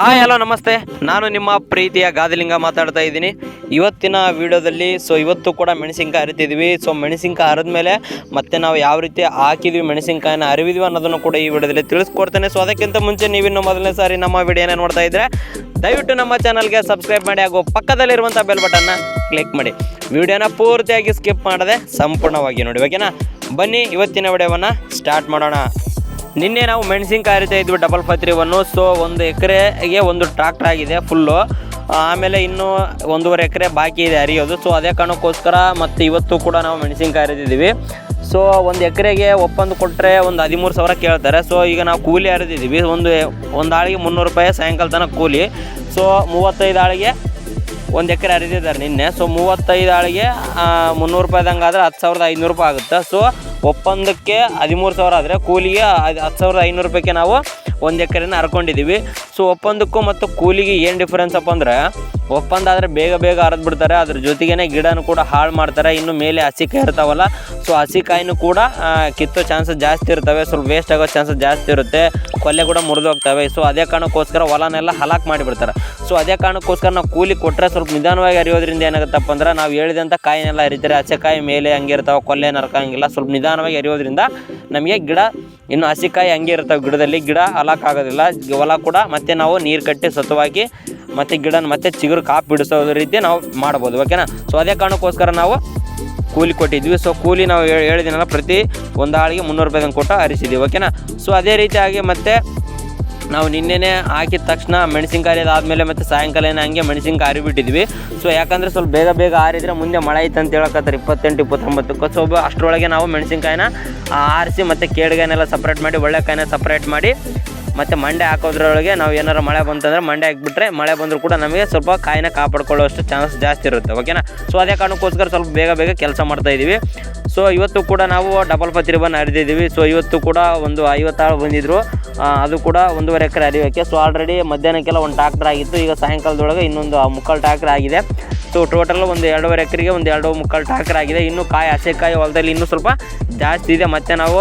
Hi hello ನಮಸ್ತೆ. ನಾನು ನಿಮ್ಮ ಪ್ರೀತಿಯ ಗಾದಿಲಿಂಗ ಮಾತಾಡ್ತಾ ಇದ್ದೀನಿ. ಇವತ್ತಿನ ವಿಡಿಯೋದಲ್ಲಿ ಸೊ ಇವತ್ತು ಕೂಡ ಮೆಣಸಿನ್ಕಾಯಿ ಅರಿತಿದ್ವಿ. ಸೊ ಮೆಣಸಿನ್ಕಾಯಿ ಹರಿದ್ಮೇಲೆ ಮತ್ತೆ ನಾವು ಯಾವ ರೀತಿ ಹಾಕಿದ್ವಿ, ಮೆಣಸಿನ್ಕಾಯಿನ ಅರಿವಿದ್ವಿ ಅನ್ನೋದನ್ನು ಕೂಡ ಈ ವಿಡಿಯೋದಲ್ಲಿ ತಿಳಿಸ್ಕೊಡ್ತೇನೆ. ಸೊ ಅದಕ್ಕಿಂತ ಮುಂಚೆ ನೀವಿನ್ನು ಮೊದಲನೇ ಸಾರಿ ನಮ್ಮ ವಿಡಿಯೋನ ನೋಡ್ತಾ ಇದ್ರೆ, ದಯವಿಟ್ಟು ನಮ್ಮ ಚಾನಲ್ಗೆ ಸಬ್ಸ್ಕ್ರೈಬ್ ಮಾಡಿ ಹಾಗೂ ಪಕ್ಕದಲ್ಲಿರುವಂಥ ಬೆಲ್ ಬಟನ್ನ ಕ್ಲಿಕ್ ಮಾಡಿ. ವಿಡಿಯೋನ ಪೂರ್ತಿಯಾಗಿ ಸ್ಕಿಪ್ ಮಾಡದೆ ಸಂಪೂರ್ಣವಾಗಿ ನೋಡಿ ಓಕೆನಾ ಬನ್ನಿ, ಇವತ್ತಿನ ವಿಡಿಯೋವನ್ನು ಸ್ಟಾರ್ಟ್ ಮಾಡೋಣ. ನಿನ್ನೆ ನಾವು ಮೆಣಸಿನ್ಕಾಯಿ ಹರಿತಾ ಇದ್ವಿ ಡಬಲ್ ಫತ್ರಿವನ್ನು ಸೊ ಒಂದು ಎಕರೆಗೆ ಒಂದು ಟ್ರಾಕ್ಟರ್ ಆಗಿದೆ ಫುಲ್ಲು ಆಮೇಲೆ ಇನ್ನೂ ಒಂದೂವರೆ ಎಕರೆ ಬಾಕಿ ಇದೆ ಹರಿಯೋದು ಸೊ ಅದೇ ಕಾರಣಕ್ಕೋಸ್ಕರ ಮತ್ತು ಇವತ್ತು ಕೂಡ ನಾವು ಮೆಣಸಿನ್ಕಾಯಿ ಹರಿದಿದ್ದೀವಿ ಸೊ ಒಂದು ಎಕರೆಗೆ ಒಪ್ಪಂದು ಕೊಟ್ಟರೆ ಒಂದು ಹದಿಮೂರು ಸಾವಿರ ಕೇಳ್ತಾರೆ. ಸೊ ಈಗ ನಾವು ಕೂಲಿ ಹರಿದಿದ್ದೀವಿ ಒಂದು ಒಂದು ಆಳಿಗೆ ಮುನ್ನೂರು ರೂಪಾಯಿ ಸಾಯಂಕಾಲ ತನಕ ಕೂಲಿ. ಸೊ ಮೂವತ್ತೈದು ಆಳಿಗೆ ಒಂದು ಎಕರೆ ಹರಿದಿದ್ದಾರೆ ನಿನ್ನೆ. ಸೊ ಮೂವತ್ತೈದು ಆಳಿಗೆ ಮುನ್ನೂರು ರೂಪಾಯಿದಂಗೆ ಆದರೆ ಹತ್ತು ಸಾವಿರದ ಐನೂರು ರೂಪಾಯಿ ಆಗುತ್ತೆ. ಸೊ ಒಪ್ಪಂದಕ್ಕೆ ಹದಿಮೂರು ಸಾವಿರ ಆದರೆ ಕೂಲಿಗೆ ಅದು ಹತ್ತು ಸಾವಿರದ ಐನೂರು ರೂಪಾಯಿಗೆ ನಾವು ಒಂದು ಎಕರೆನ ಹರ್ಕೊಂಡಿದ್ದೀವಿ ಸೊ ಒಪ್ಪಂದಕ್ಕೂ ಮತ್ತು ಕೂಲಿಗೆ ಏನು ಡಿಫ್ರೆನ್ಸ್ ಅಪ್ಪ ಅಂದರೆ, ಒಪ್ಪಂದ ಆದರೆ ಬೇಗ ಬೇಗ ಹರಿದು ಬಿಡ್ತಾರೆ. ಅದ್ರ ಜೊತೆಗೇ ಗಿಡನೂ ಕೂಡ ಹಾಳು ಮಾಡ್ತಾರೆ. ಇನ್ನು ಮೇಲೆ ಹಸಿಕಾಯಿ ಇರ್ತಾವಲ್ಲ ಸೊ ಹಸಿಕಾಯಿನೂ ಕೂಡ ಕಿತ್ತೋ ಚಾನ್ಸಸ್ ಜಾಸ್ತಿ ಇರ್ತವೆ. ಸ್ವಲ್ಪ ವೇಸ್ಟ್ ಆಗೋ ಚಾನ್ಸಸ್ ಜಾಸ್ತಿ ಇರುತ್ತೆ. ಕೊಲೆ ಕೂಡ ಮುರಿದು ಹೋಗ್ತವೆ. ಸೊ ಅದೇ ಕಾರಣಕ್ಕೋಸ್ಕರ ಹೊಲನೆಲ್ಲ ಹಲಾಕ್ ಮಾಡಿಬಿಡ್ತಾರೆ. ಸೊ ಅದೇ ಕಾರಣಕ್ಕೋಸ್ಕರ ನಾವು ಕೂಲಿ ಕೊಟ್ಟರೆ ಸ್ವಲ್ಪ ನಿಧಾನವಾಗಿ ಹರಿಯೋದ್ರಿಂದ ಏನಾಗುತ್ತಪ್ಪ ಅಂದ್ರೆ ನಾವು ಹೇಳಿದಂಥ ಕಾಯಿನೆಲ್ಲ ಹರಿತಾರೆ. ಹಸೆಕಾಯಿ ಮೇಲೆ ಹಂಗೆ ಇರ್ತಾವೆ, ಕೊಲ್ಲೆ ನರ್ಕಂಗಿಲ್ಲ ಸ್ವಲ್ಪ ನಿಧಾನವಾಗಿ ಹರಿಯೋದ್ರಿಂದ ನಮಗೆ ಗಿಡ, ಇನ್ನು ಹಸಿಕಾಯಿ ಹಂಗೆ ಇರ್ತಾವೆ ಗಿಡದಲ್ಲಿ. ಗಿಡ ಅಲಕ್ಕಾಗೋದಿಲ್ಲ ಹೊಲ ಕೂಡ ಮತ್ತೆ ನಾವು ನೀರು ಕಟ್ಟಿ ಸತುವಾಗಿ ಮತ್ತು ಗಿಡನ ಮತ್ತೆ ಚಿಗುರು ಕಾಪು ಬಿಡಿಸೋ ರೀತಿ ನಾವು ಮಾಡ್ಬೋದು. ಓಕೆನಾ ಸೊ ಅದೇ ಕಾರಣಕ್ಕೋಸ್ಕರ ನಾವು ಕೂಲಿ ಕೊಟ್ಟಿದ್ವಿ. ಸೊ ಕೂಲಿ ನಾವು ಹೇಳಿದಿನಲ್ಲ, ಪ್ರತಿ ಒಂದು ಆಳಿಗೆ ಮುನ್ನೂರು ರೂಪಾಯಿ ಕೊಟ್ಟು ಹರಿಸಿದ್ವಿ. ಓಕೆನಾ ಸೊ ಅದೇ ರೀತಿಯಾಗಿ ಮತ್ತೆ ನಾವು ನಿನ್ನೆನೇ ಹಾಕಿದ ತಕ್ಷಣ ಮೆಣಸಿನ್ಕಾಯಿ ಆದಮೇಲೆ ಮತ್ತು ಸಾಯಂಕಾಲನೇ ಹಂಗೆ ಮೆಣಸಿನ್ಕಾಯಿ ಹರಿಬಿಟ್ಟಿದ್ವಿ ಸೊ ಯಾಕಂದರೆ ಸ್ವಲ್ಪ ಬೇಗ ಬೇಗ ಆರಿದ್ರೆ ಮುಂದೆ ಮಳೆ ಐತೆ ಅಂತ ಹೇಳಕತ್ತಾರೆ ಇಪ್ಪತ್ತೆಂಟು, ಇಪ್ಪತ್ತೊಂಬತ್ತಕ್ಕೆ. ಸೊ ಅಷ್ಟರೊಳಗೆ ನಾವು ಮೆಣಸಿನ್ಕಾಯಿನ ಆರಿಸಿ ಮತ್ತು ಕೇಡ್ಗಾಯನ್ನೆಲ್ಲ ಸಪ್ರೇಟ್ ಮಾಡಿ, ಒಳ್ಳೆ ಕಾಯಿನ ಸಪ್ರೇಟ್ ಮಾಡಿ ಮತ್ತು ಮಂಡೆ ಹಾಕೋದ್ರೊಳಗೆ ನಾವು ಏನಾರು ಮಳೆ ಬಂತಂದ್ರೆ ಮಂಡೆ ಹಾಕ್ಬಿಟ್ರೆ ಮಳೆ ಬಂದರೂ ಕೂಡ ನಮಗೆ ಸ್ವಲ್ಪ ಕಾಯಿನ ಕಾಪಾಡ್ಕೊಳ್ಳೋಷ್ಟು ಚಾನ್ಸ್ ಜಾಸ್ತಿ ಇರುತ್ತೆ. ಓಕೆನಾ ಸೊ ಅದೇ ಕಾರಣಕ್ಕೋಸ್ಕರ ಸ್ವಲ್ಪ ಬೇಗ ಬೇಗ ಕೆಲಸ ಮಾಡ್ತಾ ಇದ್ದೀವಿ ಸೊ ಇವತ್ತು ಕೂಡ ನಾವು ಡಬಲ್ ಪತ್ರಿ ಬಂದು ಹರಿದಿದ್ದೀವಿ. ಸೊ ಇವತ್ತು ಕೂಡ ಒಂದು ಐವತ್ತಾಳು ಬಂದಿದ್ರು. ಅದು ಕೂಡ ಒಂದೂವರೆ ಎಕರೆ ಹರಿಯೋಕ್ಕೆ ಸೊ ಆಲ್ರೆಡಿ ಮಧ್ಯಾಹ್ನಕ್ಕೆಲ್ಲ ಒಂದು ಟ್ರಾಕ್ಟರ್ ಆಗಿತ್ತು. ಈಗ ಸಾಯಂಕಾಲದೊಳಗೆ ಇನ್ನೊಂದು ಮುಕ್ಕಾಲು ಟ್ರಾಕ್ಟರ್ ಆಗಿದೆ. ಸೊ ಟೋಟಲ್ ಒಂದು ಎರಡೂವರೆ ಎಕರೆಗೆ ಒಂದು ಎರಡು ಮುಕ್ಕಾಲು ಟ್ರಾಕ್ಟರ್ ಆಗಿದೆ. ಇನ್ನು ಕಾಯಿ ಹಸೆಕಾಯಿ ಹೊಲದಲ್ಲಿ ಇನ್ನೂ ಸ್ವಲ್ಪ ಜಾಸ್ತಿ ಇದೆ. ಮತ್ತು ನಾವು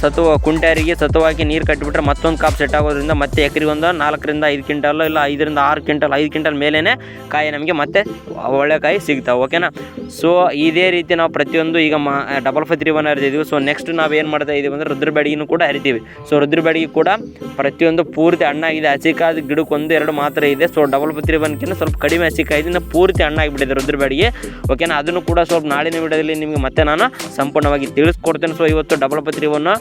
ಸತು ಕುಂಟೆರಿಗೆ ಸತುವಾಗಿ ನೀರು ಕಟ್ಟಿಬಿಟ್ರೆ ಮತ್ತೊಂದು ಕಾಪ್ ಸೆಟ್ ಆಗೋದ್ರಿಂದ ಮತ್ತೆ ಎಕರೆಗೆ ಒಂದು ನಾಲ್ಕರಿಂದ ಐದು ಕ್ವಿಂಟಲ್ ಇಲ್ಲ ಐದರಿಂದ ಆರು ಕ್ವಿಂಟಲ್, ಐದು ಕ್ವಿಂಟಲ್ ಮೇಲೇ ಕಾಯಿ ನಮಗೆ ಮತ್ತೆ ಒಳ್ಳೆ ಕಾಯಿ ಸಿಗ್ತಾವೆ ಓಕೆನಾ ಸೊ ಇದೇ ರೀತಿ ನಾವು ಪ್ರತಿಯೊಂದು ಈಗ ಮಾ ಡಬಲ್ ಫತ್ರಿವನ್ನು ಹರಿದಿದ್ದೀವಿ ಸೊ ನೆಕ್ಸ್ಟ್ ನಾವು ಏನು ಮಾಡ್ತಾ ಇದ್ದೀವಿ ಅಂದರೆ ರುದ್ರಬೇಡಿಗೆನೂ ಕೂಡ ಹರಿತೀವಿ. ಸೊ ರುದ್ರಬೇಡಿಗೆ ಕೂಡ ಪ್ರತಿಯೊಂದು ಪೂರ್ತಿ ಹಣ್ಣಾಗಿದೆ. ಹಸಿಕಾದ ಗಿಡಕ್ಕೆ ಒಂದು ಎರಡು ಮಾತ್ರ ಇದೆ. ಸೊ ಡಬಲ್ ಫತ್ರಿ ಬನ್ಕಿಂತ ಸ್ವಲ್ಪ ಕಡಿಮೆ ಹಸಿಕಾಯಿದೆ ಇನ್ನು ಪೂರ್ತಿ ಹಣ್ಣಾಗಿಬಿಟ್ಟಿದೆ ರುದ್ರಬೇಡಿಗೆ. ಓಕೆನಾ ಅದನ್ನು ಕೂಡ ಸ್ವಲ್ಪ ನಾಳಿನ ವಿಡಿಯೋದಲ್ಲಿ ನಿಮಗೆ ಮತ್ತೆ ನಾನು ಸಂಪೂರ್ಣವಾಗಿ ತಿಳಿಸ್ಕೊಡ್ತೇನೆ. ಸೊ ಇವತ್ತು ಡಬಲ್ ಪತ್ರಿವನ್ನು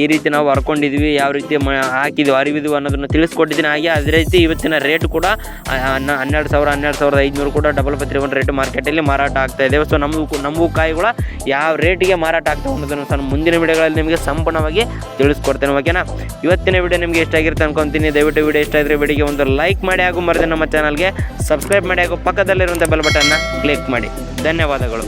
ಈ ರೀತಿ ನಾವು ಹರ್ಕೊಂಡಿದ್ವಿ, ಯಾವ ರೀತಿ ಮ, ಹಾಕಿದ್ವಿ, ಅರಿವಿದ್ವಿ ಅನ್ನೋದನ್ನು ತಿಳಿಸ್ಕೊಟ್ಟಿದ್ದೀನಿ. ಹಾಗೆ ಅದೇ ರೀತಿ ಇವತ್ತಿನ ರೇಟ್ ಕೂಡ ಹನ್ನೆರಡು ಸಾವಿರ, ಹನ್ನೆರಡು ಸಾವಿರದ ಐದುನೂರು ಕೂಡ ಡಬಲ್ ಪತ್ರಿ ಒಂದು ರೇಟ್ ಮಾರ್ಕೆಟಲ್ಲಿ ಮಾರಾಟ ಆಗ್ತಾ ಇದೆ. ಸೊ, ನಮಗೂ ನಮಗೂ ಕಾಯಿಗಳ ಯಾವ ರೇಟಿಗೆ ಮಾರಾಟ ಆಗ್ತಾವೆ ಅನ್ನೋದನ್ನು ನಾನು ಮುಂದಿನ ವಿಡಿಯೋಗಳಲ್ಲಿ ನಿಮಗೆ ಸಂಪೂರ್ಣವಾಗಿ ತಿಳಿಸ್ಕೊಡ್ತೇನೆ ಓಕೆನಾ ಇವತ್ತಿನ ವಿಡಿಯೋ ನಿಮಗೆ ಇಷ್ಟ ಆಗಿರುತ್ತೆ ಅನ್ಕೊಂತೀನಿ. ದಯವಿಟ್ಟು ವಿಡಿಯೋ ಇಷ್ಟ ಆದರೆ ವಿಡಿಯೋಗೆ ಒಂದು ಲೈಕ್ ಮಾಡಿ ಹಾಗೂ ಮರದೆ ನಮ್ಮ ಚಾನಲ್ಗೆ ಸಬ್ಸ್ಕ್ರೈಬ್ ಮಾಡಿ ಹಾಗೂ ಪಕ್ಕದಲ್ಲಿರುವಂಥ ಬೆಲ್ ಬಟನ್ನ ಕ್ಲಿಕ್ ಮಾಡಿ. ಧನ್ಯವಾದಗಳು.